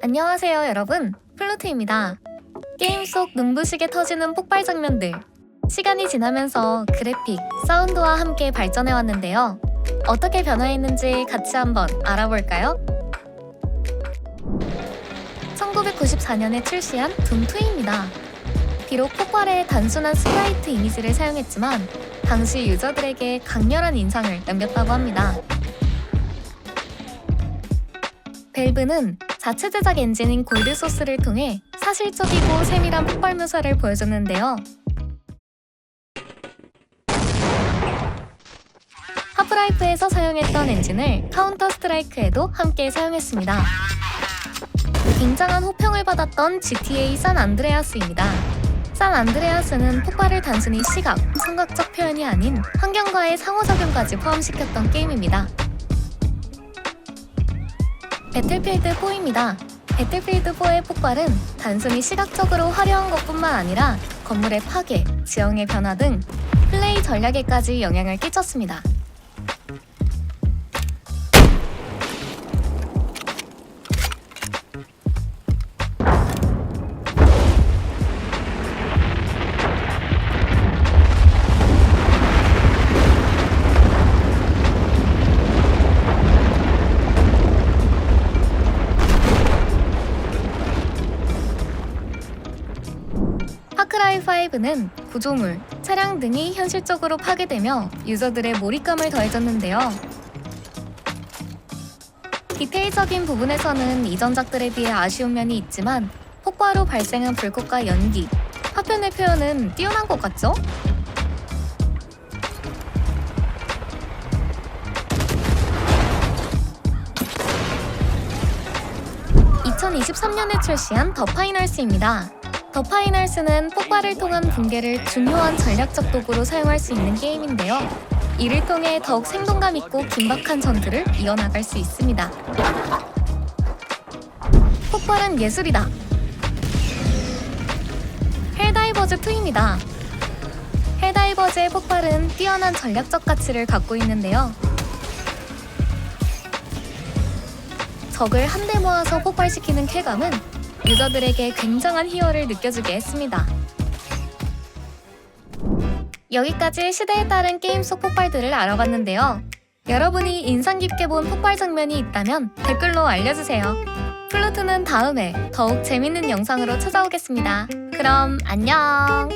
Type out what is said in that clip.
안녕하세요, 여러분. 플루트입니다. 게임 속 눈부시게 터지는 폭발 장면들. 시간이 지나면서 그래픽, 사운드와 함께 발전해 왔는데요. 어떻게 변화했는지 같이 한번 알아볼까요? 1994년에 출시한 둠2입니다. 비록 폭발의 단순한 스프라이트 이미지를 사용했지만 당시 유저들에게 강렬한 인상을 남겼다고 합니다. 밸브는 자체 제작 엔진인 골드소스를 통해 사실적이고 세밀한 폭발 묘사를 보여줬는데요. 하프라이프에서 사용했던 엔진을 카운터 스트라이크에도 함께 사용했습니다. 굉장한 호평을 받았던 GTA 산 안드레아스입니다. 산 안드레아스는 폭발을 단순히 시각, 청각적 표현이 아닌 환경과의 상호작용까지 포함시켰던 게임입니다. 배틀필드 4입니다. 배틀필드 4의 폭발은 단순히 시각적으로 화려한 것뿐만 아니라 건물의 파괴, 지형의 변화 등 플레이 전략에까지 영향을 끼쳤습니다. 파크라이 5는 구조물, 차량 등이 현실적으로 파괴되며 유저들의 몰입감을 더해줬는데요. 디테일적인 부분에서는 이전작들에 비해 아쉬운 면이 있지만 폭발 후 발생한 불꽃과 연기, 화편의 표현은 뛰어난 것 같죠? (2023년에) 출시한 더 파이널스입니다. 더 파이널스는 폭발을 통한 붕괴를 중요한 전략적 도구로 사용할 수 있는 게임인데요. 이를 통해 더욱 생동감 있고 긴박한 전투를 이어나갈 수 있습니다. 폭발은 예술이다. 헬다이버즈 2입니다. 헬다이버즈의 폭발은 뛰어난 전략적 가치를 갖고 있는데요. 적을 한데 모아서 폭발시키는 쾌감은 유저들에게 굉장한 희열을 느껴주게 했습니다. 여기까지 시대에 따른 게임 속 폭발들을 알아봤는데요. 여러분이 인상 깊게 본 폭발 장면이 있다면 댓글로 알려주세요. 플루트는 다음에 더욱 재밌는 영상으로 찾아오겠습니다. 그럼 안녕!